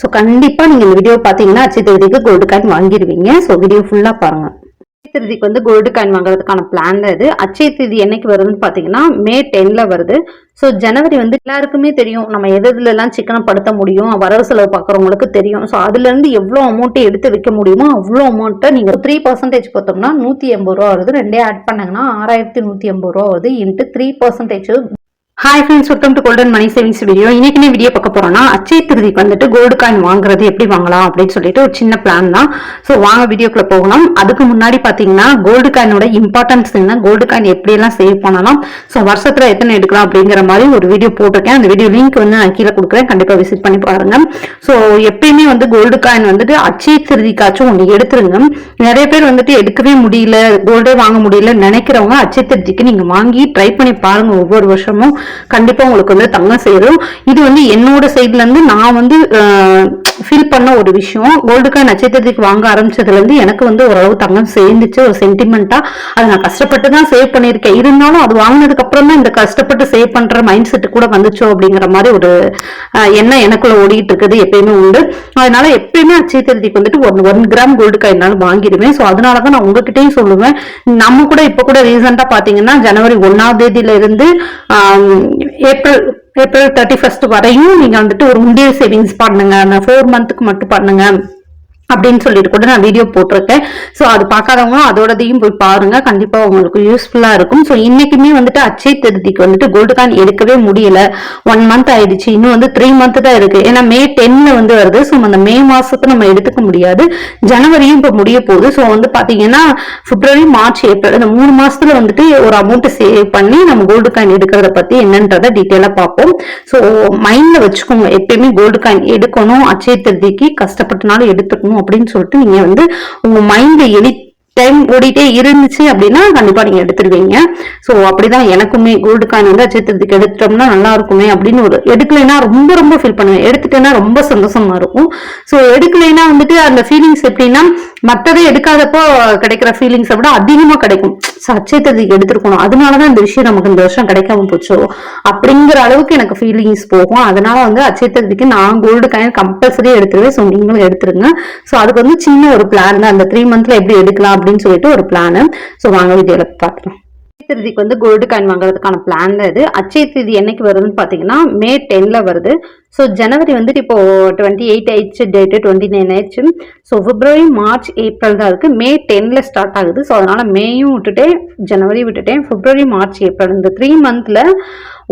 So கண்டிப்பாக நீங்கள் இந்த வீடியோ பார்த்தீங்கன்னா அச்சய தேதிக்கு கோல்டு காயின் வாங்கிடுவீங்க. ஸோ வீடியோ ஃபுல்லாக பாருங்கள் அச்சய தேதிக்கு வந்து கோல்டு காயின் வாங்குறதுக்கான பிளான் தான் இது. அச்சய தேதி என்னைக்கு வருதுன்னு பார்த்தீங்கன்னா மே டென்ல வருது. ஸோ ஜனவரி வந்து எல்லாருக்குமே தெரியும் நம்ம எது எதுலலாம் சிக்கனம் படுத்த முடியும் வரவு செலவு பார்க்குறவங்களுக்கு தெரியும். ஸோ அதுலேருந்து எவ்வளோ அமௌண்ட்டை எடுத்து வைக்க முடியுமோ அவ்வளோ அமௌண்ட்டை நீங்கள் த்ரீ பர்சன்டேஜ் பார்த்தோம்னா நூற்றி எண்பது ரூபா வருது. ரெண்டே ஆட் பண்ணாங்கன்னா ஆறாயிரத்தி நூற்றி எண்பது ரூபா வருது. Into three percentage hi friends welcome to golden money savings video இன்னைக்கு என்ன வீடியோ பார்க்க போறோம்னா அச்சய திருதிக்கு வந்துட்டு கோல்டு காயின் வாங்குறது எப்படி வாங்கலாம் அப்படின்னு சொல்லிட்டு ஒரு சின்ன பிளான் தான். ஸோ வாங்க வீடியோக்குள்ள போகலாம். அதுக்கு முன்னாடி பார்த்தீங்கன்னா கோல்டு காயினோட இம்பார்ட்டன்ஸ் என்ன கோல்டு காயின் எப்படியெல்லாம் சேவ் பண்ணலாம் ஸோ வருஷத்துல எத்தனை எடுக்கலாம் அப்படிங்கிற மாதிரி ஒரு வீடியோ போட்டிருக்கேன். அந்த வீடியோ லிங்க் வந்து நான் கீழே கொடுக்குறேன். கண்டிப்பாக விசிட் பண்ணி பாருங்க. ஸோ எப்பயுமே வந்து கோல்டு காயின் வந்துட்டு அச்சய திருதிக்காச்சும் ஒன்று எடுத்துருங்க. நிறைய பேர் வந்துட்டு எடுக்கவே முடியல கோல்டே வாங்க முடியல நினைக்கிறவங்க அச்சய திருதிக்கு நீங்க வாங்கி ட்ரை பண்ணி பாருங்க ஒவ்வொரு வருஷமும். கண்டிப்பா உங்களுக்கு வந்து தங்கம் சேரும். இது வந்து என்னோட சைட்லேருந்து நான் வந்து ஃபீல் பண்ண ஒரு விஷயம். கோல்டு காயின் நட்சத்திரத்துக்கு வாங்க ஆரம்பிச்சதுலேருந்து எனக்கு வந்து ஓரளவு தங்கம் சேர்ந்துச்சு. ஒரு சென்டிமெண்ட்டாக அதை நான் கஷ்டப்பட்டு தான் சேவ் பண்ணியிருக்கேன். இருந்தாலும் அது வாங்கினதுக்கு அப்புறம் தான் இந்த கஷ்டப்பட்டு சேவ் பண்ற மைண்ட் செட்டு கூட வந்துச்சோ அப்படிங்கிற மாதிரி ஒரு எண்ணம் எனக்குள்ள ஓடிட்டு இருக்குது. எப்பயுமே உண்டு. அதனால எப்பயுமே அச்சய வந்துட்டு ஒன் ஒன் கிராம் கோல்டு என்னால் வாங்கிடுவேன். ஸோ அதனால தான் நான் உங்ககிட்டயும் சொல்லுவேன். நம்ம கூட இப்போ கூட ரீசெண்டா பார்த்தீங்கன்னா ஜனவரி ஒன்றாம் தேதியில இருந்து ஏப்ரல் ஏப்ரல் தேர்ட்டி ஃபர்ஸ்ட் வரையும் நீங்க வந்துட்டு ஒரு உண்டியல் சேவிங்ஸ் பண்ணுங்க. அந்த ஃபோர் மந்த்துக்கு மட்டும் பண்ணுங்க. அப்படின்னு சொல்லிட்டு கூட நான் வீடியோ போட்டிருக்கேன். ஸோ அது பார்க்காதவங்களும் அதோடதையும் போய் பாருங்க. கண்டிப்பா உங்களுக்கு யூஸ்ஃபுல்லா இருக்கும். ஸோ இன்னைக்குமே வந்துட்டு அச்சை திருதிக்கு வந்துட்டு கோல்டு காயின் எடுக்கவே முடியல. ஒன் மந்த் ஆயிடுச்சு. இன்னும் வந்து த்ரீ மந்த் தான் இருக்கு. ஏன்னா மே டென்ல வந்து வருது. ஸோ அந்த மே மாசத்தை நம்ம எடுத்துக்க முடியாது. ஜனவரியும் இப்போ முடிய போகுது. ஸோ வந்து பாத்தீங்கன்னா பிப்ரவரி மார்ச் ஏப்ரல் இந்த மூணு மாசத்துல வந்துட்டு ஒரு அமௌண்ட் சேவ் பண்ணி நம்ம கோல்டு காயின் எடுக்கிறத பத்தி என்னன்றதை டீட்டெயிலா பார்ப்போம். ஸோ மைண்ட்ல வச்சுக்கோங்க. எப்பயுமே கோல்டு காயின் எடுக்கணும். அச்சை திருதிக்கு கஷ்டப்பட்டனாலும் எடுத்துக்கணும். அப்படின்னு சொல்லிட்டு நீங்க வந்து உங்க மைண்ட்ல எனி டைம் ஓடிட்டே இருந்துச்சு அப்படின்னா கண்டிப்பா நீங்க எடுத்துருவீங்க. ஸோ அப்படிதான் எனக்குமே கோல்டு காயின் வந்து அச்சத்திரத்துக்கு எடுத்துட்டோம்னா நல்லா இருக்குமே அப்படின்னு ஒரு எடுக்கலைன்னா ரொம்ப ரொம்ப ஃபீல் பண்ணுவேன். எடுத்துட்டேன்னா ரொம்ப சந்தோஷமா இருக்கும். ஸோ எடுக்கலைன்னா வந்துட்டு அந்த ஃபீலிங்ஸ் எப்படின்னா மற்றதை எடுக்காதப்போ கிடைக்கிற ஃபீலிங்ஸை விட அதிகமா கிடைக்கும். சச்சேத்ததுக்கு எடுத்திருக்கணும். அதனாலதான் இந்த விஷயம் நமக்கு இந்த வருஷம் கிடைக்காம போச்சோ. அப்படிங்கிற அளவுக்கு எனக்கு ஃபீலிங்ஸ் போகும். அதனால வந்து அச்சேத்ததுக்கு நான் கோல்டு காயின் கம்பல்சரி எடுத்துருவேன். ஸோ நீங்களும் எடுத்துருங்க. ஸோ அதுக்கு வந்து சின்ன ஒரு பிளான் தான். அந்த த்ரீ மந்த்ல எப்படி எடுக்கலாம் அப்படின்னு சொல்லிட்டு ஒரு பிளானு ஸோ வாங்க வீடியோல பார்க்கலாம். திருதிக்கு வந்து கோல்டு காயின் வாங்குறதுக்கான பிளான் தான் இது. அச்சய தேதி என்னைக்கு வருதுன்னு பார்த்தீங்கன்னா மே டென்ல வருது. ஸோ ஜனவரி வந்துட்டு இப்போ டுவெண்ட்டி எயிட் ஆயிடுச்சு டேட்டு டுவெண்ட்டி நைன் ஆயிடுச்சு. ஸோ பிப்ரவரி மார்ச் ஏப்ரல் தான் இருக்கு. மே டென்ல ஸ்டார்ட் ஆகுது. ஸோ அதனால மேயும் விட்டுட்டேன் ஜனவரி விட்டுட்டேன். பிப்ரவரி மார்ச் ஏப்ரல் இந்த த்ரீ மந்த்ல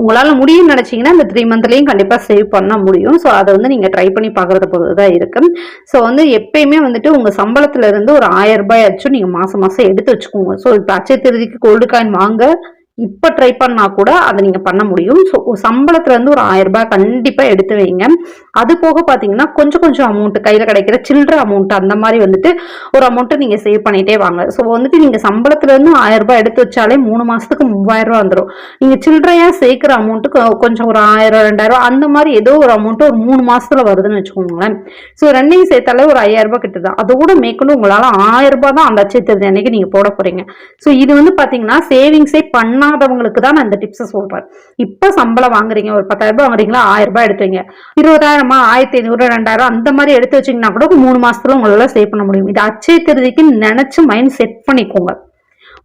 உங்களால் முடியும்னு நினச்சிங்கன்னா இந்த த்ரீ மந்த்லேயும் கண்டிப்பாக சேவ் பண்ண முடியும். ஸோ அதை வந்து நீங்கள் ட்ரை பண்ணி பார்க்குறத பொறுத்து தான் இருக்கு. ஸோ வந்து எப்பயுமே வந்துட்டு உங்கள் சம்பளத்துலேருந்து ஒரு ஆயிரம் ரூபாய் ஆச்சும் நீங்கள் மாதம் மாதம் எடுத்து வச்சுக்கோங்க. ஸோ இப்போ அச்சை திருதிக்கு கோல்டு காயின் வாங்க இப்போ ட்ரை பண்ணா கூட அதை நீங்க பண்ண முடியும். ஸோ சம்பளத்துல இருந்து ஒரு ஆயிரம் ரூபாய் கண்டிப்பா எடுத்து வைங்க. அது போக பாத்தீங்கன்னா கொஞ்சம் கொஞ்சம் அமௌண்ட் கையில கிடைக்கிற சில்லற அமௌண்ட் அந்த மாதிரி வந்துட்டு ஒரு அமௌண்ட்டை நீங்க சேவ் பண்ணிட்டே வாங்க. ஸோ வந்துட்டு நீங்க சம்பளத்துல இருந்து ஆயிரம் ரூபாய் எடுத்து வச்சாலே மூணு மாசத்துக்கு மூவாயிரம் ரூபாய் வந்துடும் நீங்க சில்லறையா சேர்க்கிற அமௌண்ட்டு கொஞ்சம் ஒரு ஆயிரம் ரெண்டாயிரம் அந்த மாதிரி ஏதோ ஒரு அமௌண்ட் ஒரு மூணு மாசத்துல வருதுன்னு வச்சுக்கோங்களேன். ஸோ ரெண்டையும் சேர்த்தாலே ஒரு ஐயாயிரம் ரூபாய் கிட்ட தான் அதோட மேற்கொண்டு உங்களால ஆயிரம் ரூபாய் தான் அந்த அச்சயத்திருந்த அன்னைக்கு நீங்க போட போறீங்க. ஸோ இது வந்து பாத்தீங்கன்னா சேவிங்ஸே பண்ண பண்ணாதவங்களுக்கு தான் நான் இந்த டிப்ஸை சொல்றேன். இப்போ சம்பளம் வாங்குறீங்க ஒரு பத்தாயிரம் ரூபாய் வாங்குறீங்களா ஆயிரம் ரூபாய் எடுத்து வைங்க இருபதாயிரமா ஆயிரத்தி ஐநூறு ரெண்டாயிரம் அந்த மாதிரி எடுத்து வச்சீங்கன்னா கூட மூணு மாசத்துல உங்களால சேவ் பண்ண முடியும். இது அச்சய திருதிக்கு நினைச்சு மைண்ட் செட் பண்ணிக்கோங்க.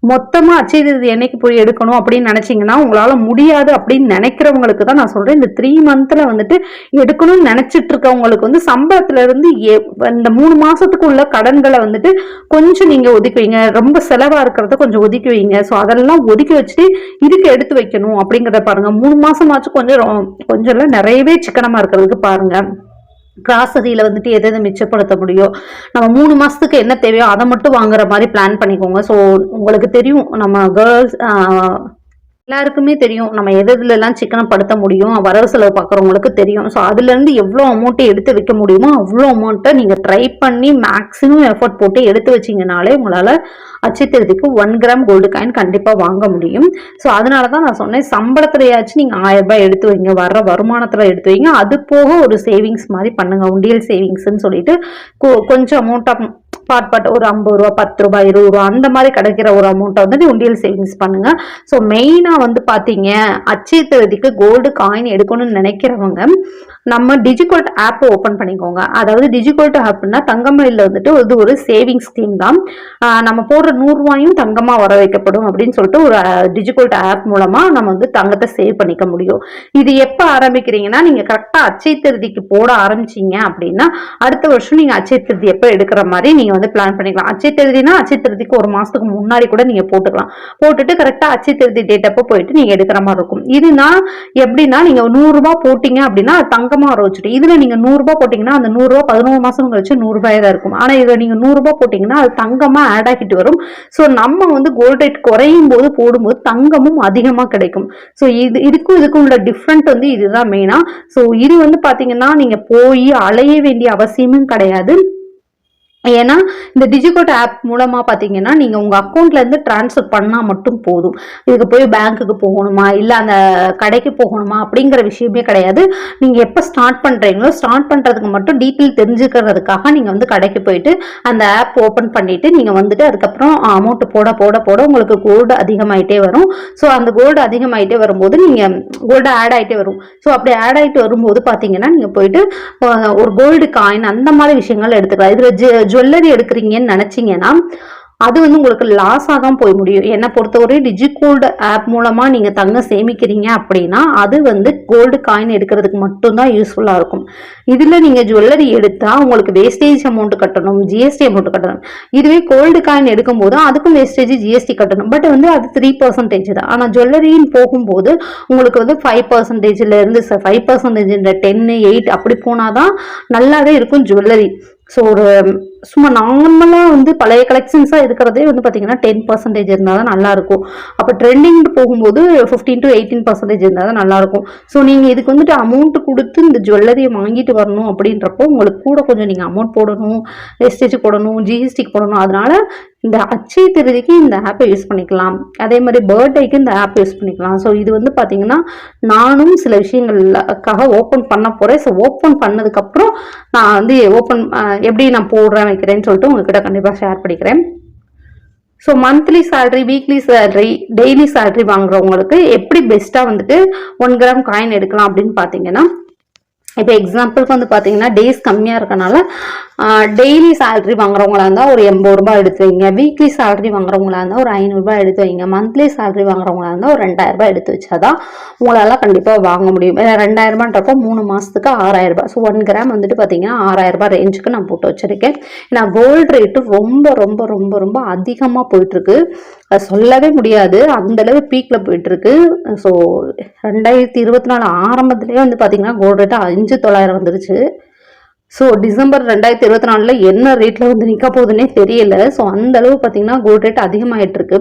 மொத்தமா அச்சய திருதி என்னைக்கு போய் எடுக்கணும் அப்படின்னு நினைச்சீங்கன்னா உங்களால முடியாது அப்படின்னு நினைக்கிறவங்களுக்கு தான் நான் சொல்றேன். இந்த த்ரீ மந்த்ல வந்துட்டு எடுக்கணும்னு நினைச்சிட்டு இருக்கவங்களுக்கு வந்து சம்பளத்துல இருந்து எ- இந்த மூணு மாசத்துக்கு உள்ள கடன்களை வந்துட்டு கொஞ்சம் நீங்க ஒதுக்கி வைங்க ரொம்ப செலவா இருக்கிறத கொஞ்சம் ஒதுக்கி வைங்க. ஸோ அதெல்லாம் ஒதுக்கி வச்சுட்டு இதுக்கு எடுத்து வைக்கணும் அப்படிங்கிறத பாருங்க. மூணு மாசமாச்சும் கொஞ்சம் ரொ- கொஞ்சம் நிறையவே சிக்கனமா இருக்கிறதுக்கு பாருங்க. கிராசரியில் வந்துட்டு எதை எதை மிச்சப்படுத்த முடியும்? நம்ம மூணு மாசத்துக்கு என்ன தேவையோ அதை மட்டும் வாங்குற மாதிரி பிளான் பண்ணிக்கோங்க. ஸோ உங்களுக்கு தெரியும் நம்ம கேர்ள்ஸ் எல்லாருக்குமே தெரியும். நம்ம எது எதுல சிக்கனம் படுத்த முடியும்? வரவு செலவு பார்க்குறவங்களுக்கு தெரியும். ஸோ அதுலேருந்து எவ்வளோ அமௌண்ட்டை எடுத்து வைக்க முடியுமோ அவ்வளோ அமௌண்ட்டை நீங்கள் ட்ரை பண்ணி மேக்ஸிமம் எஃபர்ட் போட்டு எடுத்து வச்சீங்கனாலே உங்களால் அச்சத்திரத்துக்கு ஒன் கிராம் கோல்டு காயின் கண்டிப்பாக வாங்க முடியும். ஸோ அதனால தான் நான் சொன்னேன் சம்பளத்துலயாச்சும் நீங்கள் ஆயிரம் எடுத்து வைங்க வர்ற வருமானத்தில் எடுத்து வைங்க. அது போக ஒரு சேவிங்ஸ் மாதிரி பண்ணுங்கள் உண்டியல் சேவிங்ஸ்ன்னு சொல்லிட்டு கொஞ்சம் அமௌண்ட்டாக ஸ்பாட் பட் ஒரு ஐம்பது ரூபா பத்து ரூபாய் இருபது ரூபா அந்த மாதிரி கிடைக்கிற ஒரு அமௌண்ட்டை வந்து உண்டியல் சேவிங்ஸ் பண்ணுங்க. ஸோ மெயினாக வந்து பார்த்தீங்க அச்சய தேதிக்கு கோல்டு காயின் எடுக்கணும்னு நினைக்கிறவங்க நம்ம டிஜிகோல்ட் ஆப் ஓப்பன் பண்ணிக்கோங்க. அதாவது டிஜிகோல்ட் ஆப்னா தங்கமயில வந்துட்டு இது ஒரு சேவிங் ஸ்கீம் தான். நம்ம போடுற நூறுரூவாயும் தங்கமாக வர வைக்கப்படும் அப்படின்னு சொல்லிட்டு ஒரு டிஜிகோல்ட் ஆப் மூலமாக நம்ம வந்து தங்கத்தை சேவ் பண்ணிக்க முடியும். இது எப்போ ஆரம்பிக்கிறீங்கன்னா நீங்கள் கரெக்டாக அச்சய திருதிக்கு போட ஆரம்பிச்சிங்க அப்படின்னா அடுத்த வருஷம் நீங்கள் அச்சய திருதி எப்போ எடுக்கிற மாதிரி நீங்கள் வந்து பிளான் பண்ணிக்கலாம். அச்சய திருதினா திருதிக்கு ஒரு மாசத்துக்கு முன்னாடி கூட நீங்க போட்டுக்கலாம். போட்டுட்டு கரெக்டா அச்சய திருதி டேட் அப்போ போயிட்டு நீங்க எடுக்கிற மாதிரி இருக்கும். இதுனா எப்படின்னா நீங்க நூறு ரூபாய் போட்டீங்க அப்படின்னா தங்கமாக தங்கமா வர வச்சுட்டு இதுல நீங்க நூறு ரூபாய் போட்டீங்கன்னா அந்த நூறுரூவா பதினோரு மாசம் கழிச்சு நூறு ரூபாய் தான் இருக்கும். ஆனா இதுல நீங்க நூறு ரூபாய் போட்டீங்கன்னா அது தங்கமா ஆட் ஆகிட்டு வரும். ஸோ நம்ம வந்து கோல்ட் ரேட் குறையும் போது போடும்போது தங்கமும் அதிகமா கிடைக்கும். ஸோ இது இதுக்கும் இதுக்கும் உள்ள டிஃப்ரெண்ட் வந்து இதுதான் மெயினா ஸோ இது வந்து பாத்தீங்கன்னா நீங்க போய் அலைய வேண்டிய அவசியமும் கிடையாது. ஏன்னா இந்த டிஜிகோட் ஆப் மூலமா பாத்தீங்கன்னா நீங்க உங்க அக்கௌண்ட்ல இருந்து டிரான்ஸ்ஃபர் பண்ணா மட்டும் போதும். இதுக்கு போய் பேங்க்குக்கு போகணுமா? இல்ல அந்த கடைக்கு போகணுமா? அப்படிங்கிற விஷயமே கிடையாது. நீங்க எப்ப ஸ்டார்ட் பண்றீங்களோ ஸ்டார்ட் பண்றதுக்கு மட்டும் டீட்டெயில் தெரிஞ்சுக்கிறதுக்காக நீங்க வந்து கடைக்கு போயிட்டு அந்த ஆப் ஓபன் பண்ணிட்டு நீங்க வந்துட்டு அதுக்கப்புறம் அமௌண்ட் போட போட போட உங்களுக்கு கோல்டு அதிகமாயிட்டே வரும். ஸோ அந்த கோல்டு அதிகமாயிட்டே வரும்போது நீங்க கோல்டு ஆட் ஆயிட்டே வரும். ஸோ அப்படி ஆட் ஆயிட்டு வரும்போது பாத்தீங்கன்னா நீங்க போயிட்டு ஒரு கோல்டு காயின் அந்த மாதிரி விஷயங்கள் எடுத்துக்கலாம். இதுல ஜுவல்லரி எடுக்கிறீங்கன்னு நினைச்சீங்கன்னா அது வந்து உங்களுக்கு லாஸாக தான் போய் முடியும். என்னை பொறுத்தவரை டிஜிகோல்டு ஆப் மூலமா நீங்க தங்கம் சேமிக்கிறீங்க அப்படின்னா அது வந்து கோல்டு காயின் எடுக்கிறதுக்கு மட்டும்தான் யூஸ்ஃபுல்லா இருக்கும். இதுல நீங்க ஜுவல்லரி எடுத்தா உங்களுக்கு வேஸ்டேஜ் அமௌண்ட் கட்டணும் ஜிஎஸ்டி அமௌண்ட் கட்டணும். இதுவே கோல்டு காயின் எடுக்கும்போது அதுக்கும் வேஸ்டேஜ் ஜிஎஸ்டி கட்டணும். பட் வந்து அது த்ரீ பர்சன்டேஜ் தான். ஆனால் ஜுவல்லரின்னு போகும்போது உங்களுக்கு வந்து ஃபைவ் பர்சன்டேஜ்ல இருந்து ஃபைவ் பர்சன்டேஜ் டென்னு எயிட் அப்படி போனாதான் நல்லாவே இருக்கும் ஜுவல்லரி ஸோ ஒரு சும்மா நார்மலாக வந்து பழைய கலெக்ஷன்ஸாக இருக்கிறதே வந்து பார்த்தீங்கன்னா டென் பர்சன்டேஜ் இருந்தால் தான் நல்லா இருக்கும். அப்போ ட்ரெண்டிங் போகும்போது ஃபிஃப்டீன் டு எயிட்டீன் பர்சன்டேஜ் இருந்தால் தான் நல்லா இருக்கும். ஸோ நீங்கள் இதுக்கு வந்துட்டு அமௌண்ட் கொடுத்து இந்த ஜுவல்லரியை வாங்கிட்டு வரணும் அப்படின்றப்போ உங்களுக்கு கூட கொஞ்சம் நீங்கள் அமௌண்ட் போடணும் வேஸ்டேஜ் போடணும் ஜிஎஸ்டிக்கு போடணும். அதனால இந்த அச்சய திருதிக்கு இந்த ஆப்பை யூஸ் பண்ணிக்கலாம். அதே மாதிரி பர்த்டேக்கு இந்த ஆப் யூஸ் பண்ணிக்கலாம். ஸோ இது வந்து பார்த்தீங்கன்னா நானும் சில விஷயங்களுக்காக ஓப்பன் பண்ண போகிறேன் ஸோ ஓப்பன் பண்ணதுக்கப்புறம் நான் வந்து ஓப்பன் எப்படி நான் போடுறேன் வைக்கிறேன்னு சொல்லிட்டு உங்ககிட்ட கண்டிப்பாக ஷேர் பண்ணிக்கிறேன். So monthly salary weekly salary daily salary வாங்குறவங்களுக்கு எப்படி பெஸ்ட்டாக வந்துட்டு ஒன் கிராம் காயின் எடுக்கலாம் அப்படின்னு பார்த்தீங்கன்னா இப்போ எக்ஸாம்பிளுக்கு வந்து பார்த்தீங்கன்னா டேஸ் கம்மியாக இருக்கனால டெய்லி சேலரி வாங்குறவங்களா இருந்தால் ஒரு எண்பது ரூபாய் எடுத்து வைங்க. வீக்லி சேலரி வாங்குறவங்களா இருந்தால் ஒரு ஐநூறுரூபா எடுத்து வைங்க. மந்த்லி சேலரி வாங்குறவங்களா இருந்தால் ஒரு ரெண்டாயிரரூபா எடுத்து எடுத்து வச்சாதான் உங்களால் கண்டிப்பாக வாங்க முடியும். ஏன்னா மூணு மாதத்துக்கு ஆறாயிரம் ரூபாய். ஸோ ஒன் கிராம் வந்துட்டு பார்த்தீங்கன்னா ஆறாயிரம் ரூபாய் ரேஞ்சுக்கு நான் போட்டு வச்சிருக்கேன். ஏன்னா கோல்டு ரேட்டு ரொம்ப ரொம்ப ரொம்ப ரொம்ப அதிகமாக போயிட்டுருக்கு. சொல்லவே முடியாது. அந்த அளவு பீக்கில் போயிட்டுருக்கு. ஸோ ரெண்டாயிரத்தி இருபத்தி நாலு ஆரம்பத்துலேயே வந்து பார்த்தீங்கன்னா கோல்டு ரேட்டு அஞ்சு தொள்ளாயிரம் வந்துருச்சு. ஸோ டிசம்பர் ரெண்டாயிரத்தி இருபத்தி நாலில் என்ன ரேட்டில் வந்து நிற்க போகுதுன்னே தெரியல. ஸோ அந்த அளவு பார்த்தீங்கன்னா கோல்ட் ரேட் அதிகமாகிட்டு இருக்கு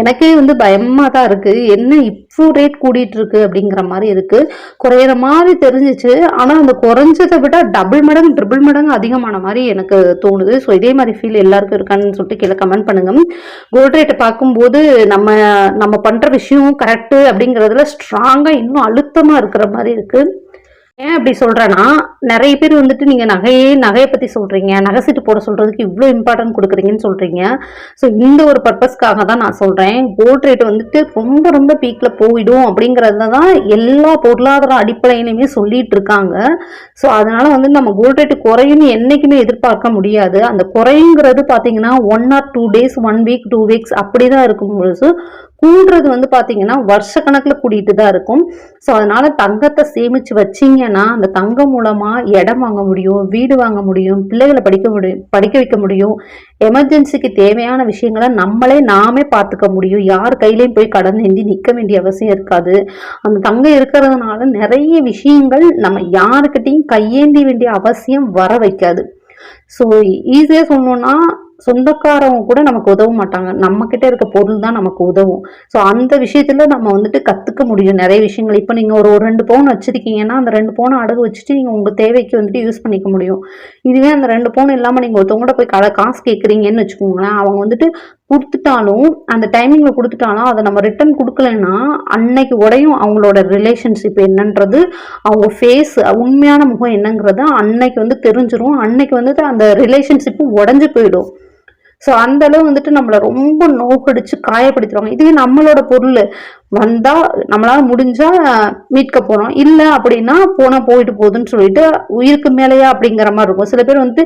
எனக்கே வந்து பயமாக தான் இருக்குது என்ன இப்போ ரேட் கூடிட்டு இருக்கு அப்படிங்கிற மாதிரி இருக்குது குறையிற மாதிரி தெரிஞ்சிச்சு. ஆனால் அந்த குறைஞ்சதை விட டபுள் மடங்கு ட்ரிபிள் மடங்கு அதிகமான மாதிரி எனக்கு தோணுது. ஸோ இதே மாதிரி ஃபீல் எல்லாருக்கும் இருக்கான்னு சொல்லிட்டு கீழே கமெண்ட் பண்ணுங்க. கோல்ட் ரேட்டை பார்க்கும்போது நம்ம நம்ம பண்ணுற விஷயம் கரெக்டு அப்படிங்கிறதுல ஸ்ட்ராங்காக இன்னும் அழுத்தமாக இருக்கிற மாதிரி இருக்குது ஏன் அப்படி சொல்கிறேன்னா நிறைய பேர் வந்துட்டு நீங்கள் நகையே நகையை பற்றி சொல்கிறீங்க நகை சீட்டு போட சொல்கிறதுக்கு இவ்வளோ இம்பார்ட்டன்ட் கொடுக்குறீங்கன்னு சொல்கிறீங்க ஸோ இந்த ஒரு பர்பஸ்க்காக தான் நான் சொல்கிறேன் கோல்ட் ரேட் வந்துட்டு ரொம்ப ரொம்ப பீக்கில் போயிடும் அப்படிங்கிறத தான் எல்லா பொருளாதார அடிப்படையிலையுமே சொல்லிட்டு இருக்காங்க. ஸோ அதனால் வந்து நம்ம கோல்ட் ரேட்டு குறையும்னு என்றைக்குமே எதிர்பார்க்க முடியாது. அந்த குறைங்கிறது பார்த்தீங்கன்னா one or two days one week two weeks அப்படி தான் இருக்கும் பொழுது கூடுறது வந்து பாத்தீங்கன்னா வருஷக்கணக்கில் கூடிட்டு தான் இருக்கும். ஸோ அதனால தங்கத்தை சேமிச்சு வச்சீங்கன்னா அந்த தங்கம் மூலமாக இடம் வாங்க முடியும் வீடு வாங்க முடியும் பிள்ளைகளை படிக்க முடியும் படிக்க வைக்க முடியும். எமர்ஜென்சிக்கு தேவையான விஷயங்களை நம்மளே நாமே பார்த்துக்க முடியும். யார் கையிலையும் போய் கடன் ஏந்தி நிற்க வேண்டிய அவசியம் இருக்காது. அந்த தங்கம் இருக்கிறதுனால நிறைய விஷயங்கள் நம்ம யாருக்கிட்டையும் கையேந்தி வேண்டிய அவசியம் வர வைக்காது. ஸோ ஈஸியாக சொன்னோன்னா சொந்தக்காரவங்க கூட நமக்கு உதவ மாட்டாங்க. நம்ம கிட்ட இருக்க பொருள் தான் நமக்கு உதவும். ஸோ அந்த விஷயத்துல நம்ம வந்துட்டு கத்துக்க முடியும். நிறைய விஷயங்கள். இப்போ நீங்க ஒரு ஒரு ரெண்டு பவுன் வச்சிருக்கீங்கன்னா அந்த ரெண்டு பவுன் அடகு வச்சுட்டு நீங்க உங்க தேவைக்கு வந்துட்டு யூஸ் பண்ணிக்க முடியும். இதுவே அந்த ரெண்டு பவுன் இல்லாம நீங்க ஒருத்தவங்க போய் கடை காசு கேட்குறீங்கன்னு வச்சுக்கோங்களேன் அவங்க வந்துட்டு கொடுத்துட்டாலும் அந்த டைமிங்ல கொடுத்துட்டாலும் அதை நம்ம ரிட்டர்ன் கொடுக்கலன்னா அன்னைக்கு உடையும் அவங்களோட ரிலேஷன்ஷிப் என்னன்றது அவங்க ஃபேஸ் உண்மையான முகம் என்னங்கிறது அன்னைக்கு வந்து தெரிஞ்சிடும் அன்னைக்கு வந்துட்டு அந்த ரிலேஷன்ஷிப்பும் உடஞ்சு போயிடும். ஸோ அந்த அளவு வந்துட்டு நம்மளை ரொம்ப நோக்கடிச்சு காயப்படுத்திடுவாங்க. இதுவே நம்மளோட பொருள். வந்தா நம்மளால முடிஞ்சா மீட்க போறோம். இல்லை அப்படின்னா போனா போயிட்டு போகுதுன்னு சொல்லிட்டு உயிருக்கு மேலேயா அப்படிங்கிற மாதிரி இருக்கும். சில பேர் வந்து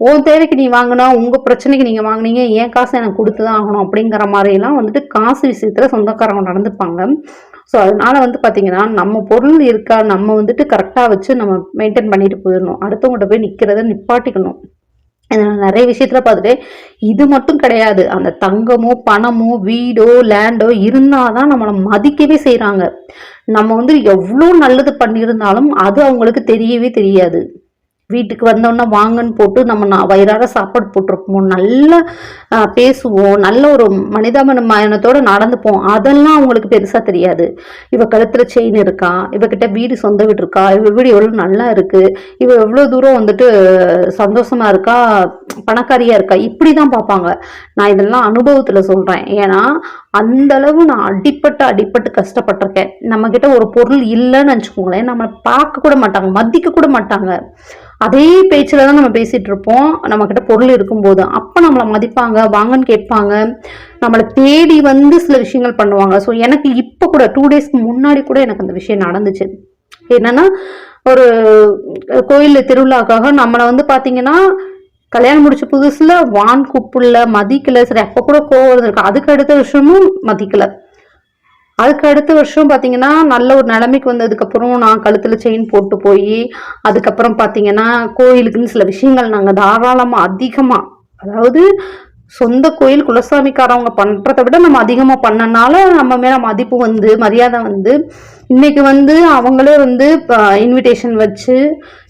உன் தேவைக்கு நீ வாங்கினா உங்கள் பிரச்சனைக்கு நீங்கள் வாங்குனீங்க ஏன் காசை எனக்கு கொடுத்துதான் ஆகணும் அப்படிங்கிற மாதிரிலாம் வந்துட்டு காசு விஷயத்தில் சொந்தக்காரங்க நடந்துப்பாங்க. ஸோ அதனால வந்து பார்த்தீங்கன்னா நம்ம பொருள் இருக்கா நம்ம வந்துட்டு கரெக்டாக வச்சு நம்ம மெயின்டைன் பண்ணிட்டு போயிடணும். அடுத்தவங்கள்ட்ட போய் நிற்கிறத நிப்பாட்டிக்கணும். இதை நான் நிறைய விஷயத்துல பார்த்துட்டு இது மட்டும் கிடையாது. அந்த தங்கமோ பணமோ வீடோ லேண்டோ இருந்தாதான் நம்மளை மதிக்கவே செய்கிறாங்க நம்ம வந்து எவ்வளோ நல்லது பண்ணியிருந்தாலும் அது அவங்களுக்கு தெரியவே தெரியாது. வீட்டுக்கு வந்தோடனே வாங்கன்னு போட்டு நம்ம நா- வயிறார சாப்பாடு போட்டிருப்போம் நல்லா ஆஹ், பேசுவோம் நல்ல ஒரு மனிதாபிமானத்தோட நடந்துப்போம். அதெல்லாம் அவங்களுக்கு பெருசா தெரியாது. இவ கழுத்துல செயின் இருக்கா? இவகிட்ட வீடு சொந்த வீடு இருக்கா? இவ வீடு எவ்வளோ நல்லா இருக்கு? இவ எவ்வளவு தூரம் வந்துட்டு சந்தோஷமா இருக்கா? பணக்காரியா இருக்கா? இப்படிதான் பார்ப்பாங்க. நான் இதெல்லாம் அனுபவத்துல சொல்றேன். ஏன்னா அந்த அளவு நான் அடிப்பட்டு அடிப்பட்டு கஷ்டப்பட்டிருக்கேன். நம்ம கிட்ட ஒரு பொருள் இல்லைன்னு நினச்சிக்கோங்களேன். நம்மளை பார்க்க கூட மாட்டாங்க மதிக்க கூட மாட்டாங்க. அதே பேச்சில் தான் நம்ம பேசிட்டு இருப்போம். நம்ம கிட்ட பொருள் இருக்கும்போது அப்போ நம்மளை மதிப்பாங்க வாங்கன்னு கேட்பாங்க. நம்மளை தேடி வந்து சில விஷயங்கள் பண்ணுவாங்க. ஸோ எனக்கு இப்போ கூட டூ டேஸ்க்கு முன்னாடி கூட எனக்கு அந்த விஷயம் நடந்துச்சு. என்னன்னா ஒரு கோயில் திருவிழாக்காக நம்மளை வந்து பார்த்தீங்கன்னா கல்யாணம் முடிச்ச புதுசுல வான் கூப்பிடல மதிக்கல. சரி அப்போ கூட கோவம் இருந்திருக்கு அதுக்கு அடுத்த வருஷமும் மதிக்கல. அதுக்கு அடுத்த வருஷம் பார்த்தீங்கன்னா நல்ல ஒரு நிலைமைக்கு வந்ததுக்கப்புறம் நான் கழுத்தில் செயின் போட்டு போய் அதுக்கப்புறம் பார்த்தீங்கன்னா கோயிலுக்குன்னு சில விஷயங்கள் நாங்கள் தாராளமாக அதிகமாக அதாவது சொந்த கோயில் குலசாமிக்காரவங்க பண்ணுறத விட நம்ம அதிகமாக பண்ணனால நம்ம மேலே மதிப்பு வந்து மரியாதை வந்து இன்னைக்கு வந்து அவங்களே வந்து இன்விடேஷன் வச்சு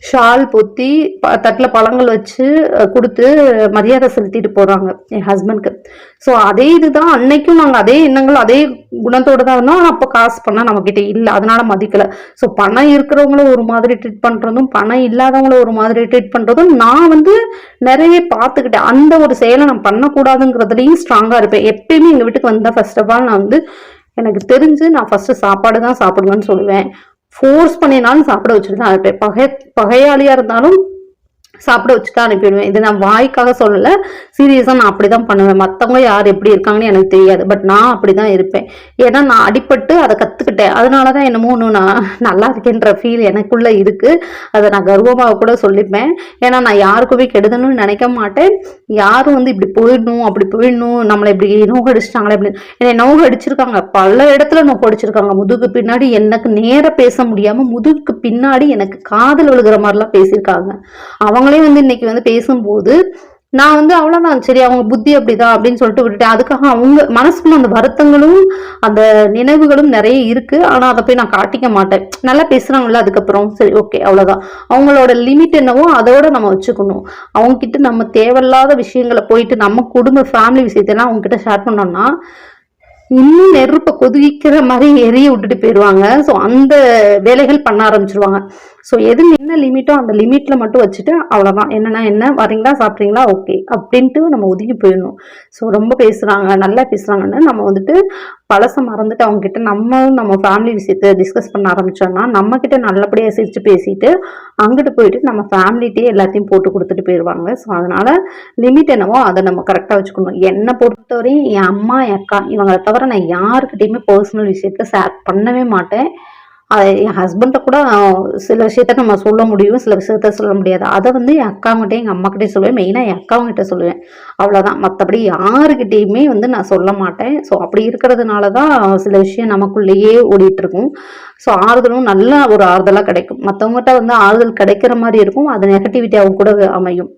ஷால் பொத்தி ப- பழங்கள் வச்சு கொடுத்து மரியாதை செலுத்திட்டு போறாங்க என் ஹஸ்பண்ட்க்கு ஸோ அதே இதுதான் அன்னைக்கும் நாங்கள் அதே எண்ணங்கள் அதே குணத்தோடு தான் இருந்தோம். ஆனால் அப்போ காசு பண்ணால் நம்மக்கிட்ட இல்லை. அதனால மதிக்கல. ஸோ பணம் இருக்கிறவங்கள ஒரு மாதிரி ட்ரீட் பண்ணுறதும் பணம் இல்லாதவங்கள ஒரு மாதிரி ட்ரீட் பண்ணுறதும் நான் வந்து நிறைய பார்த்துக்கிட்டேன். அந்த ஒரு செயலை நான் பண்ணக்கூடாதுங்கிறதுலையும் ஸ்ட்ராங்காக இருப்பேன். எப்பயுமே எங்கள் வீட்டுக்கு வந்தால் ஃபர்ஸ்ட் ஆஃப் ஆல் நான் வந்து எனக்கு தெரிஞ்சு நான் ஃபர்ஸ்ட் சாப்பாடு தான் சாப்பிடுவேன்னு சொல்லுவேன். ஃபோர்ஸ் பண்ணினாலும் சாப்பிட வச்சுட்டு தான் இருப்பேன். பகை பகையாளியாக இருந்தாலும் சாப்பிட வச்சுட்டு அனுப்பிடுவேன். இது நான் வாய்க்காக சொல்லலை. சீரியஸாக நான் அப்படி தான் பண்ணுவேன். மற்றவங்க யார் எப்படி இருக்காங்கன்னு எனக்கு தெரியாது. பட் நான் அப்படி தான் இருப்பேன். ஏன்னா நான் அடிபட்டு அதை கற்றுக்கிட்டேன் அதனால தான் என்னமோ ஒன்று நான் நல்லா இருக்கேன்ற ஃபீல் எனக்குள்ளே இருக்குது அதை நான் கர்வமாக கூட சொல்லிப்பேன். ஏன்னா நான் யாருக்குமே கெடுதணும்னு நினைக்க மாட்டேன். யாரும் வந்து இப்படி போயிடணும் அப்படி போயிடணும் நம்மளை இப்படி நோக அடிச்சிட்டாங்களே அப்படின்னு. என்னை நோக அடிச்சிருக்காங்க பல இடத்துல நோக்க அடிச்சிருக்காங்க முதுகு பின்னாடி எனக்கு நேராக பேச முடியாமல் முதுகுக்கு பின்னாடி எனக்கு காதல் விழுகிற மாதிரிலாம் பேசியிருக்காங்க. அவங்களே வந்து இன்னைக்கு வந்து பேசும்போது நான் வந்து அவ்வளோதான் சரி அவங்க புத்தி அப்படிதான் அப்படின்னு சொல்லிட்டு விட்டுட்டேன். அதுக்காக அவங்க மனசுக்குள்ள அந்த வருத்தங்களும் அந்த நினைவுகளும் நிறைய இருக்கு. ஆனால் அதை போய் நான் காட்டிக்க மாட்டேன். நல்லா பேசுறாங்கல்ல அதுக்கப்புறம். சரி ஓகே அவ்வளோதான் அவங்களோட லிமிட் என்னவோ அதோட நம்ம வச்சுக்கணும். அவங்க கிட்ட நம்ம தேவையில்லாத விஷயங்களை போயிட்டு நம்ம குடும்ப ஃபேமிலி விஷயத்தெல்லாம் அவங்க கிட்ட ஷேர் பண்ணோம்னா இன்னும் நெருப்பை கொதிக்கிற மாதிரி எரிய விட்டுட்டு போயிடுவாங்க. ஸோ அந்த வேலைகள் பண்ண ஆரம்பிச்சிருவாங்க. ஸோ எது என்ன லிமிட்டோ அந்த லிமிட்ல மட்டும் வச்சுட்டு அவ்வளோதான் என்னன்னா என்ன? வரீங்களா? சாப்பிட்றீங்களா? ஓகே அப்படின்ட்டு நம்ம ஒதுக்கி போயிடணும். ஸோ ரொம்ப பேசுறாங்க. நல்லா பேசுறாங்கன்னு நம்ம வந்துட்டு பழசை மறந்துட்டு அவங்க கிட்ட நம்ம நம்ம ஃபேமிலி விஷயத்தை டிஸ்கஸ் பண்ண ஆரம்பிச்சோன்னா நம்ம கிட்ட நல்லபடியாக சிரிச்சு பேசிட்டு அங்கிட்டு போயிட்டு நம்ம ஃபேமிலிட்டே எல்லாத்தையும் போட்டு கொடுத்துட்டு போயிடுவாங்க ஸோ அதனால லிமிட் என்னவோ அதை நம்ம கரெக்டாக வச்சுக்கணும். என்னை பொறுத்தவரையும் என் அம்மா என் அக்கா இவங்களை தவிர நான் யாருக்கிட்டையுமே பர்சனல் விஷயத்த ஷேர் பண்ணவே மாட்டேன். என் ஹஸ்பண்ட்டை கூட சில விஷயத்த நம்ம சொல்ல முடியும் சில விஷயத்த சொல்ல முடியாது. அதை வந்து என் அக்காங்கிட்டே எங்கள் அம்மாக்கிட்டே சொல்லுவேன். மெயினாக என் அக்காவங்கிட்ட சொல்லுவேன். அவ்வளோதான் மற்றபடி யாருக்கிட்டேயுமே வந்து நான் சொல்ல மாட்டேன். ஸோ அப்படி இருக்கிறதுனால தான் சில விஷயம் நமக்குள்ளேயே ஓடிட்டுருக்கும். ஸோ ஆறுதலும் நல்ல ஒரு ஆறுதலாக கிடைக்கும். மற்றவங்ககிட்ட வந்து ஆறுதல் கிடைக்கிற மாதிரி இருக்கும். அது நெகட்டிவிட்டியாகவும் கூட அமையும்.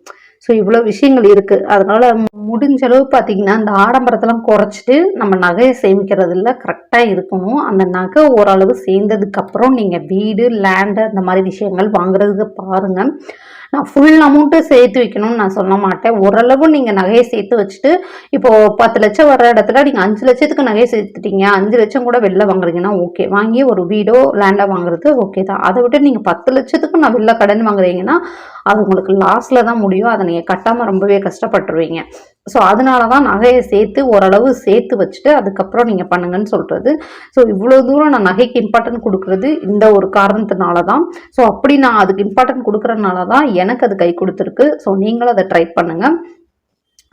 ஸோ இவ்வளோ விஷயங்கள் இருக்கு. அதனால முடிஞ்ச அளவு பார்த்தீங்கன்னா இந்த ஆடம்பரத்தெல்லாம் குறைச்சிட்டு நம்ம நகையை சேமிக்கிறதுல கரெக்டாக இருக்கணும். அந்த நகை ஓரளவு சேர்ந்ததுக்கு அப்புறம் நீங்கள் வீடு லேண்டு அந்த மாதிரி விஷயங்கள் வாங்குறதுக்கு பாருங்க. நான் ஃபுல் அமௌண்ட்டு சேர்த்து வைக்கணும்னு நான் சொல்ல மாட்டேன். ஓரளவு நீங்கள் நகையை சேர்த்து வச்சுட்டு இப்போ பத்து லட்சம் வர இடத்துல நீங்கள் அஞ்சு லட்சத்துக்கு நகையை சேர்த்துட்டீங்க. அஞ்சு லட்சம் கூட வெளில வாங்குறீங்கன்னா ஓகே வாங்கி ஒரு வீடோ லேண்டோ வாங்குறது ஓகே தான். அதை விட்டு நீங்கள் பத்து லட்சத்துக்கு நான் வெளில கடன் வாங்குறீங்கன்னா அது உங்களுக்கு லாஸில் தான் முடியும். அதை நீங்கள் கட்டாமல் ரொம்பவே கஷ்டப்பட்டுருவீங்க. ஸோ அதனால தான் நகையை சேர்த்து ஓரளவு சேர்த்து வச்சுட்டு அதுக்கப்புறம் நீங்கள் பண்ணுங்கன்னு சொல்கிறது ஸோ இவ்வளோ தூரம் நான் நகைக்கு இம்பார்ட்டன்ட் கொடுக்குறது இந்த ஒரு காரணத்தினால தான் ஸோ அப்படி நான் அதுக்கு இம்பார்ட்டன்ட் கொடுக்குறதுனால தான் எனக்கு அது கை கொடுத்துருக்கு. ஸோ நீங்களும் அதை ட்ரை பண்ணுங்கள்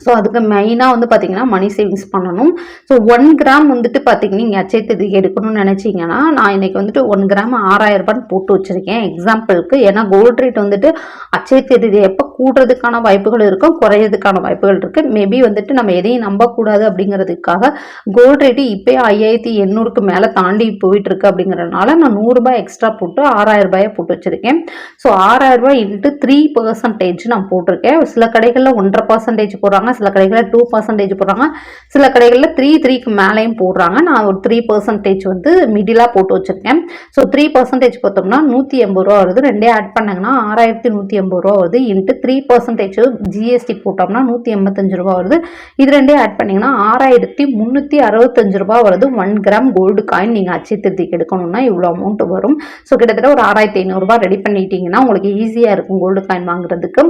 ஸோ அதுக்கு மெயினாக வந்து பார்த்தீங்கன்னா மணி சேவிங்ஸ் பண்ணணும். ஸோ ஒன் கிராம் வந்துட்டு பார்த்தீங்கன்னா நீங்கள் அச்சை எடுக்கணும்னு நினச்சிங்கன்னா நான் இன்னைக்கு வந்துட்டு ஒன் கிராம் ஆறாயிரம் ரூபான்னு போட்டு வச்சுருக்கேன். எக்ஸாம்பிளுக்கு ஏன்னா கோல்ட் ரேட் வந்துட்டு அச்சை எப்போ கூடுறதுக்கான வாய்ப்புகள் இருக்கும் குறையிறதுக்கான வாய்ப்புகள் இருக்குது மேபி வந்துட்டு நம்ம எதையும் நம்பக்கூடாது அப்படிங்கிறதுக்காக கோல்ட் ரேட்டு இப்போ ஐயாயிரத்தி எண்ணூறுக்கு மேலே தாண்டி போயிட்டுருக்கு அப்படிங்கிறதுனால நான் நூறுரூபாய் எக்ஸ்ட்ரா போட்டு ஆறாயிரம் ரூபாயை போட்டு வச்சுருக்கேன். ஸோ ஆறாயிரம் இன்ட்டு த்ரீ பர்சன்டேஜ் நான் போட்டிருக்கேன். சில கடைகளில் ஒன்றரை பர்சன்டேஜ் போடுறாங்க. சில கடைகளில் டூ பர்சன்டேஜ் போடுறாங்க. சில கடைகளில் த்ரீ த்ரீக்கு மேலேயும் போடுறாங்க. நான் ஒரு த்ரீ பர்சன்டேஜ் வந்து மிடிலாக போட்டு வச்சுருக்கேன். ஸோ த்ரீ பர்சன்டேஜ் பார்த்தோம்னா நூற்றி எண்பது ரூபா வருது. ரெண்டே ஆட் பண்ணாங்கன்னா ஆறாயிரத்தி நூற்றி எண்பது ரூபா வருது. இன்ட்டு த்ரீ பர்சன்டேஜ் ஜிஎஸ்டி போட்டோம்னா நூற்றி எண்பத்தஞ்சு ரூபா வருது. இது ரெண்டே ஆட் பண்ணிங்கன்னா ஆறாயிரத்தி முந்நூற்றி அறுபத்தஞ்சு ரூபா வருது. ஒன் கிராம் கோல்டு காயின் நீங்கள் அச்சு திருத்திக்கு எடுக்கணும்னா இவ்வளோ அமௌண்ட் வரும். ஸோ கிட்டத்தட்ட ஒரு ஆறாயிரத்தி ஐநூறுரூபா ரெடி பண்ணிட்டீங்கன்னா உங்களுக்கு ஈஸியாக இருக்கும் கோல்டு காயின் வாங்குறதுக்கு.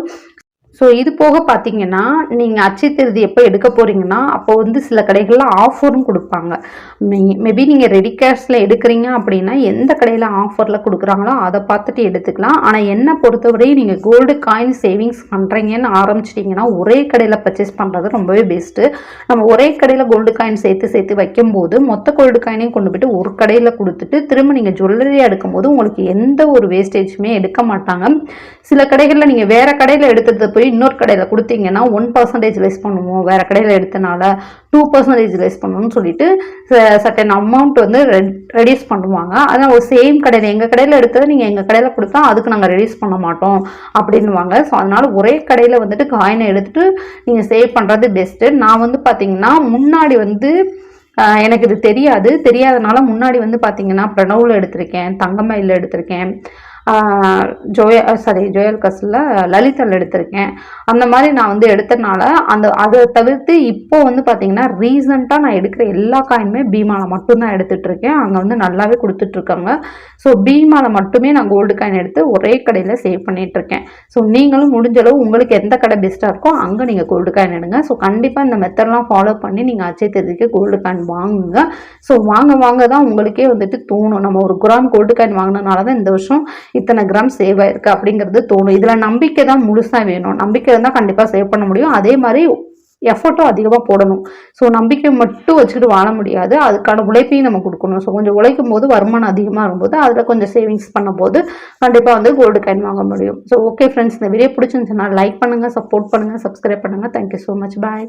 ஸோ இது போக பார்த்தீங்கன்னா நீங்கள் அச்சை திருதி எப்போ எடுக்க போகிறீங்கன்னா அப்போ வந்து சில கடைகளில் ஆஃபரும் கொடுப்பாங்க. மேபி நீங்கள் ரெடி கேஷில் எடுக்கிறீங்க அப்படின்னா எந்த கடையில் ஆஃபரில் கொடுக்குறாங்களோ அதை பார்த்துட்டு எடுத்துக்கலாம். ஆனால் என்னை பொறுத்தவரையும் நீங்கள் கோல்டு காயின் சேவிங்ஸ் பண்ணுறீங்கன்னு ஆரம்பிச்சிட்டிங்கன்னா ஒரே கடையில் பர்ச்சேஸ் பண்ணுறது ரொம்பவே பெஸ்ட்டு நம்ம ஒரே கடையில் கோல்டு காயின் சேர்த்து சேர்த்து வைக்கும்போது மொத்த கோல்டு காயினையும் கொண்டு போயிட்டு ஒரு கடையில் கொடுத்துட்டு திரும்ப நீங்கள் ஜுவல்லரியாக எடுக்கும்போது உங்களுக்கு எந்த ஒரு வேஸ்டேஜுமே எடுக்க மாட்டாங்க. சில கடைகளில் நீங்கள் வேறு கடையில் எடுத்ததை போய் இன்னொரு கடையில் கொடுத்தீங்கன்னா ஒன் பர்சன்டேஜ் லெஸ் பண்ணுவோம். வேறு கடையில் எடுத்தனால டூ பர்சன்டேஜ் லெஸ் பண்ணணும்னு சொல்லிட்டு சட்டன் அமௌண்ட் வந்து ரெடியூஸ் பண்ணுவாங்க. அதனால் ஒரு சேம் கடையில் எங்கள் கடையில் எடுத்ததை நீங்கள் எங்கள் கடையில் கொடுத்தா அதுக்கு நாங்கள் ரெடியூஸ் பண்ண மாட்டோம் அப்படின்வாங்க ஸோ அதனால் ஒரே கடையில் வந்துட்டு காயினை எடுத்துகிட்டு நீங்கள் சேவ் பண்ணுறது பெஸ்ட்டு நான் வந்து பார்த்தீங்கன்னா முன்னாடி வந்து எனக்கு இது தெரியாது. தெரியாதனால முன்னாடி வந்து பார்த்தீங்கன்னா பிரணவில் எடுத்திருக்கேன் தங்கமயில் எடுத்திருக்கேன். ஜோய சாரி ஜோயல் கஸில் லலிதல் எடுத்திருக்கேன். அந்த மாதிரி நான் வந்து எடுத்தனால அந்த அதை தவிர்த்து இப்போ வந்து பார்த்தீங்கன்னா ரீசண்டாக நான் எடுக்கிற எல்லா காயினுமே பீமாவில் மட்டும்தான் எடுத்துகிட்ருக்கேன் அங்கே வந்து நல்லாவே கொடுத்துட்ருக்காங்க. ஸோ பீமாவில் மட்டுமே நான் கோல்டு காயின் எடுத்து ஒரே கடையில் சேவ் பண்ணிகிட்ருக்கேன் ஸோ நீங்களும் முடிஞ்சளவு உங்களுக்கு எந்த கடை பெஸ்ட்டாக இருக்கோ அங்கே நீங்கள் கோல்டு காயின் எடுங்க. ஸோ கண்டிப்பாக இந்த மெத்தட்லாம் ஃபாலோ பண்ணி நீங்கள் அச்சை தேதிக்கு கோல்டு காயின் வாங்குங்க. ஸோ வாங்க வாங்க தான் உங்களுக்கே வந்துட்டு தோணும். நம்ம ஒரு கிராம் கோல்டு காயின் வாங்கினனால தான் இந்த வருஷம் இத்தனை கிராம் சேவ் ஆயிருக்கு அப்படிங்கிறது தோணும். இதில் நம்பிக்கை தான் முழுசாக வேணும். நம்பிக்கை இருந்தால் கண்டிப்பாக சேவ் பண்ண முடியும். அதே மாதிரி எஃபர்ட்டும் அதிகமாக போடணும். ஸோ நம்பிக்கை மட்டும் வச்சுட்டு வாழ முடியாது. அதுக்கான உழைப்பையும் நம்ம கொடுக்கணும். ஸோ கொஞ்சம் உழைக்கும் போது வருமானம் அதிகமாக இருக்கும்போது அதில் கொஞ்சம் சேவிங்ஸ் பண்ணும்போது கண்டிப்பாக வந்து கோல்டு காயின் வாங்க முடியும். ஸோ ஓகே ஃப்ரெண்ட்ஸ் இந்த வீடியோ பிடிச்சிருந்துச்சுன்னா லைக் பண்ணுங்கள் சப்போர்ட் பண்ணுங்கள் சப்ஸ்கிரைப் பண்ணுங்கள் thank you so much bye